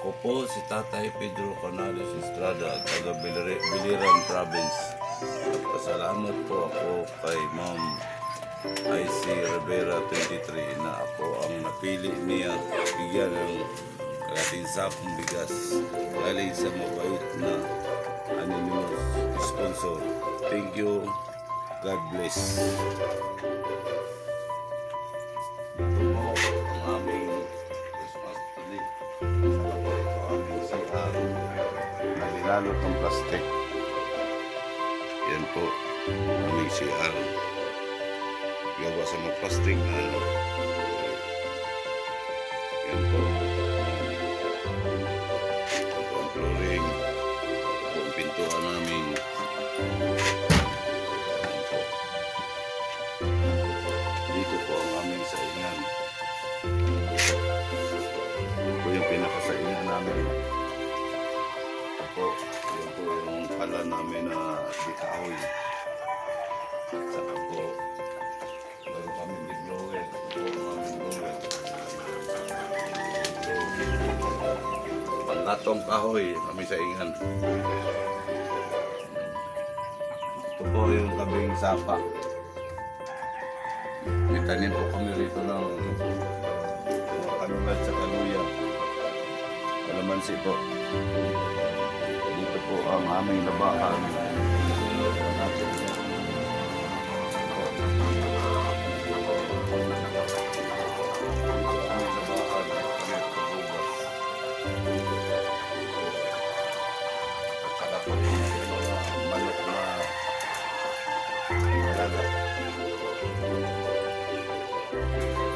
Ako po si Tatay Pedro Canales Estrada, taga Biliran Province. At pasalamat po ako kay Ma'am IC Rivera 23 na ako ang napili niya bigyan ng kalating sakong bigas galing sa mabait na anonymous sponsor. Thank you. God bless. Ito po ang aming na nilalot ng plastic. Yan po aming CR. Gawa sa mga plastic na ano. Panggatong kahoy, kami saingan. Ito po yung kabing sapa. May tanim po kami rito ng mga kanulat sa kaluya. Kalamansi po. Dito po ang aming labahan.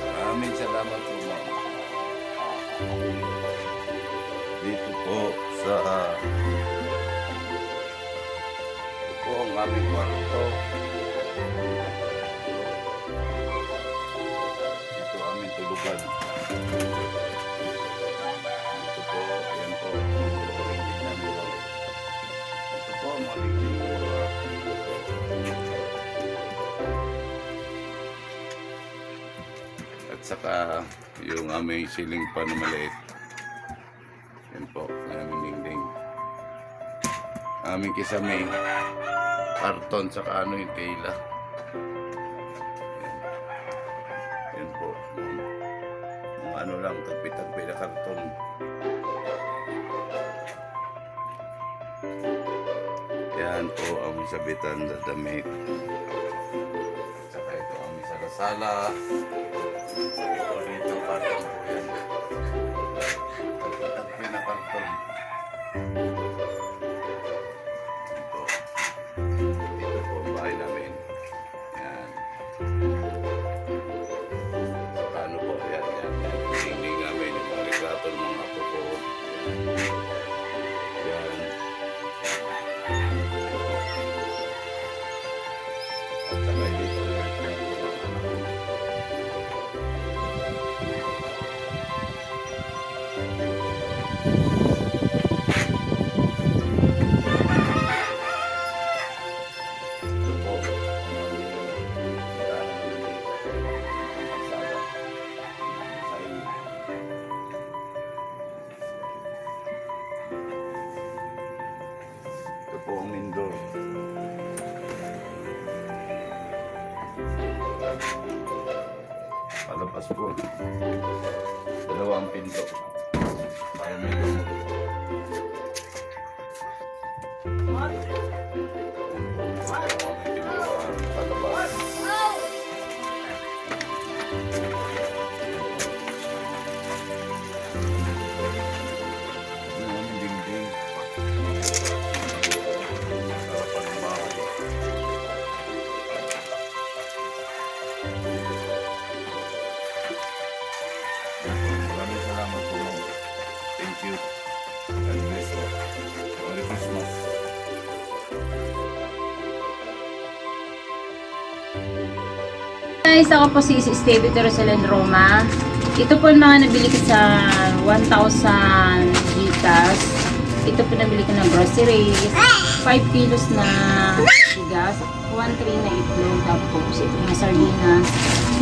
Maraming salamat po, ma'am. Dito sa... Ito po ang aming kwarto. Ito aming. Saka yung aming siling pa na maliit. Yan po, aming dingding. Aming kisame, karton saka ano yung tela. Yan. Yan po. Mga ano lang, tagpi-tagpi na karton. Yan po ang sabitan na damit. Saka ito ang salasala. Ito dito karton po yan. Tagpi Palabas po. Dalawang pinto. Para may Guys, ako po si David Rosalind Roma. Ito po yung mga nabili ko sa 1,000 Gcash. Ito pinabili ko na groceries. 5 kilos na bigas. 1 na itlog. Tapos ito na sardinas.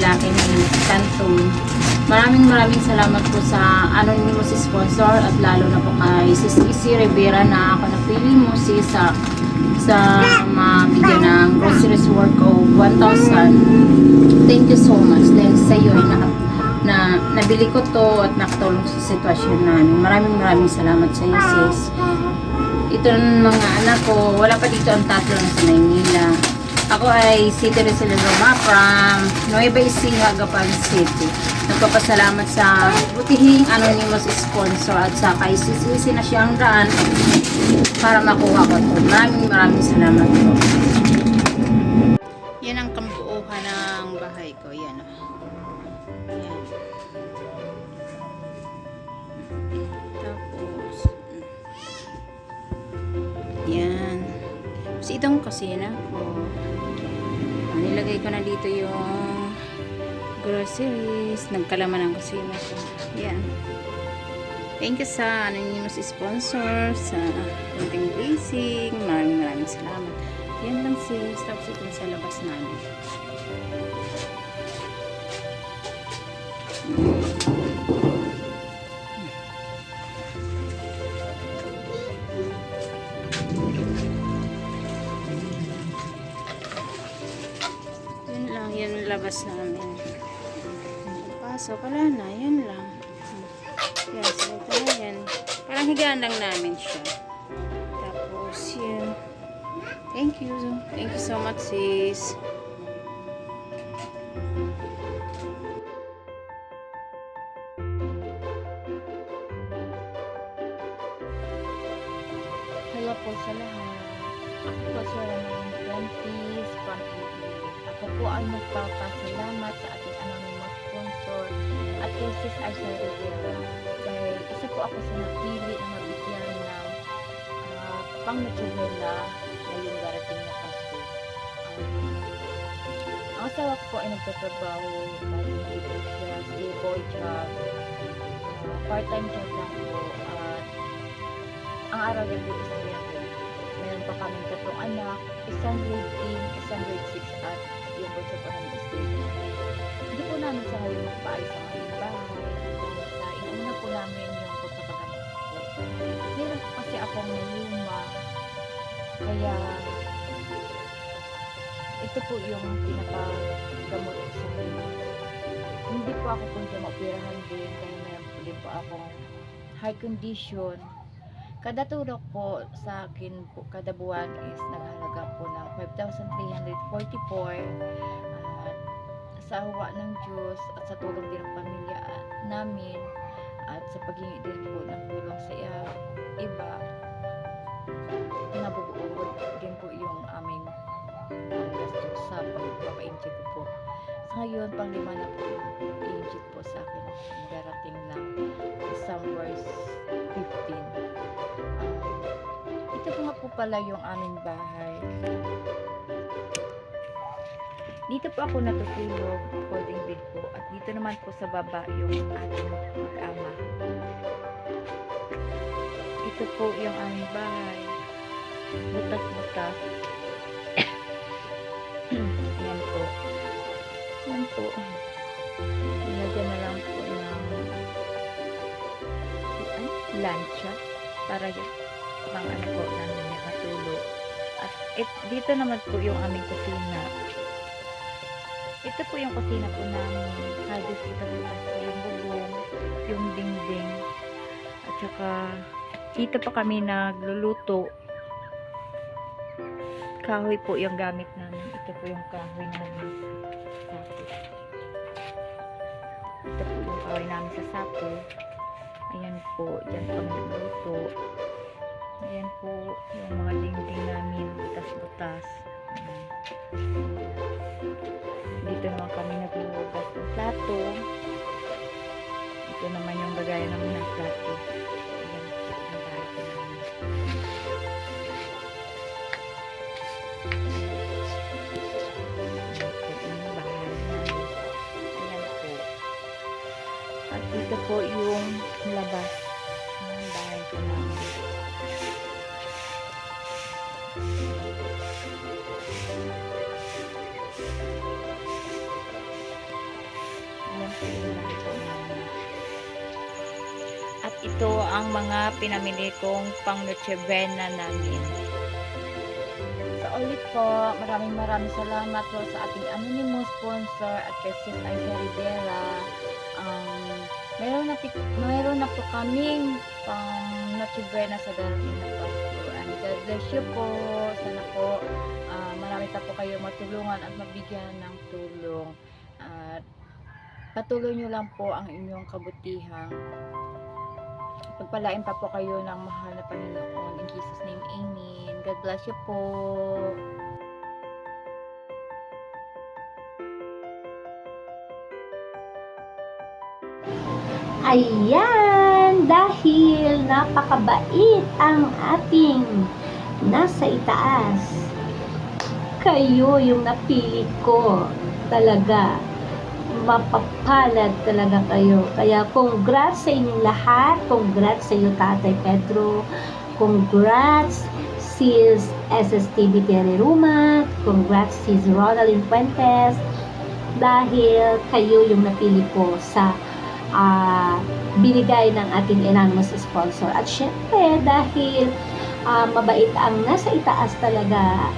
Laki na canton. Maraming maraming salamat po sa anonymous sponsor at lalo na po kay Sis Isi Rivera na ako napili mo sis sa sa mabigyan ng groceries worth of 1,000 thank you so much dahil sa iyo ay naka, na nabili ko to at nakatulong sa sitwasyon namin maraming maraming salamat sa iyo sis ito ng mga anak ko wala pa dito ang tatlo sa Maynila ako ay si Teresa Roma from Nueva Ecija, Gapan City. Nagpapasalamat sa butihing anonymous sponsor at sa kay Sisi na siyang daan para makuha ko ito. Maraming maraming salamat po. Yan ang kambuuhan ng bahay ko. Yan. oh. Yan. Tapos, yan. Tapos itong kusina ko. Ah, Nilagay ko na dito yung groceries. Nagkalaman ang kusina ko. Yan. Thank you sa anonymous sponsor, sa kunting blessing. Maraming maraming salamat. Yan lang sis. Tapos itong sa labas namin. Yan labas namin. Pasok, wala na, yan lang. Yan, so ito na yan. Parang higaan lang namin siya. Tapos, yun. Thank you. Thank you so much, sis. Hello po sa lahat. Ako po si Ramadan Prentice from. Ako po ay magpapasalamat sa ating anonymous sponsor at kay Sis Aisha Rivera dahil isa po ako sa napili na mabigyan ng uh, pang na ngayong darating na Pasko. Um, ang asawa ko ay nagtatrabaho hindi po siya stable job. Uh, part-time job lang po at ang araw niya po is 300. Meron pa kaming tatlong anak, isang grade 10, isang grade 6 at yung is grade 9. Hindi po namin sa ngayon magpaayos ang aming bahay. Sa inuuna po namin yung pagpapagamot po. Meron po kasi akong luma. Kaya ito po yung pinapagamot ko sa kanya. Hindi po ako kung maoperahan din dahil meron po din po akong high condition Kada tulog po sa akin po, kada buwan is naghalaga po ng 5,344 at sa awa ng Diyos at sa tulong din ng pamilya namin at sa paghingi din po ng tulong sa i- iba nabubuo din po yung aming gastos sa pagpapa-inject ko po. Sa ngayon, pang lima na po i-inject po sa akin darating ng December 15. Ito nga po pala yung aming bahay. Dito po ako natutulog, holding bed po. At dito naman po sa baba yung ating mag-ama. Ito po yung aming bahay. Butas-butas. Ayan po. Ayan po. Nilagyan na lang po ng lancha para yung pang ano po namin may matulog. At it, dito naman po yung aming kusina. Ito po yung kusina po namin. Halos ito po yung bubong, yung dingding. At saka dito pa kami nagluluto. Kahoy po yung gamit namin. Ito po yung kahoy namin. Sapo. Ito po yung kahoy namin sa sapo. Ayan po, dyan po nagluluto. Ayan po, yung mga dingding namin, butas-butas. Dito naman kami naghuhugas ng plato. Ito naman yung lagayan namin ng plato. Ayan po, yung bahay po namin. At dito po yung labas ang mga pinamili kong pang Noche Buena namin. So ulit po, maraming maraming salamat po sa ating anonymous sponsor at kay Sis Aiza Rivera. Um, meron na, meron na po kaming pang Noche Buena sa darating na Pasko. And God bless you po. Sana po ah, marami pa po kayo matulungan at mabigyan ng tulong. At patuloy nyo lang po ang inyong kabutihan. Pagpalain pa po kayo ng mahal na Panginoon. In Jesus' name, Amen. God bless you po. Ayan, dahil napakabait ang ating nasa itaas. Kayo yung napili ko. Talaga, mapapalad talaga kayo. Kaya congrats sa inyong lahat. Congrats sa iyo, Tatay Pedro. Congrats, Sis SSTV Terry Rumat. Congrats, Sis Ronaldin Fuentes. Dahil kayo yung napili ko sa ah, binigay ng ating anonymous sponsor. At syempre, dahil ah, mabait ang nasa itaas talaga,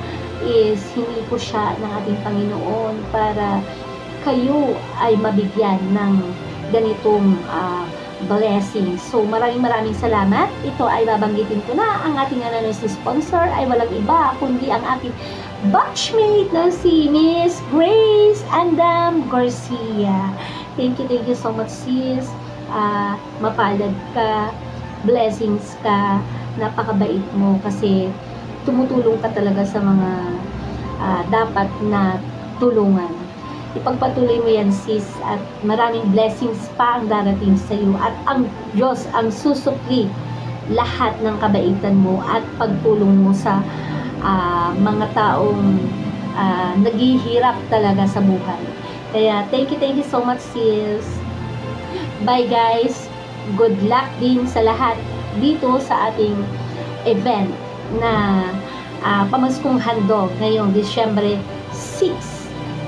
is hindi ko siya ng ating Panginoon para kayo ay mabigyan ng ganitong ah, blessing. So, maraming maraming salamat. Ito ay babanggitin ko na. Ang ating anonymous sponsor ay walang iba, kundi ang aking batchmate na si Miss Grace Andam Garcia. Thank you, thank you so much, sis. Ah, mapalad ka, blessings ka, napakabait mo kasi tumutulong ka talaga sa mga ah, dapat na tulungan. Ipagpatuloy mo yan, sis, at maraming blessings pa ang darating sa iyo at ang Diyos ang susukli lahat ng kabaitan mo at pagtulong mo sa ah, mga taong ah, naghihirap talaga sa buhay. Kaya thank you, thank you so much sis. Bye guys. Good luck din sa lahat dito sa ating event na ah, pamaskong handog ngayong Disyembre 6,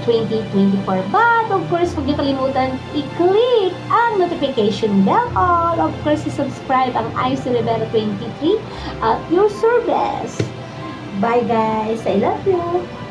2024. But of course, huwag niyo kalimutan i-click ang notification bell all. Of course, i-subscribe ang IC Rivera 23 at your service. Bye guys. I love you.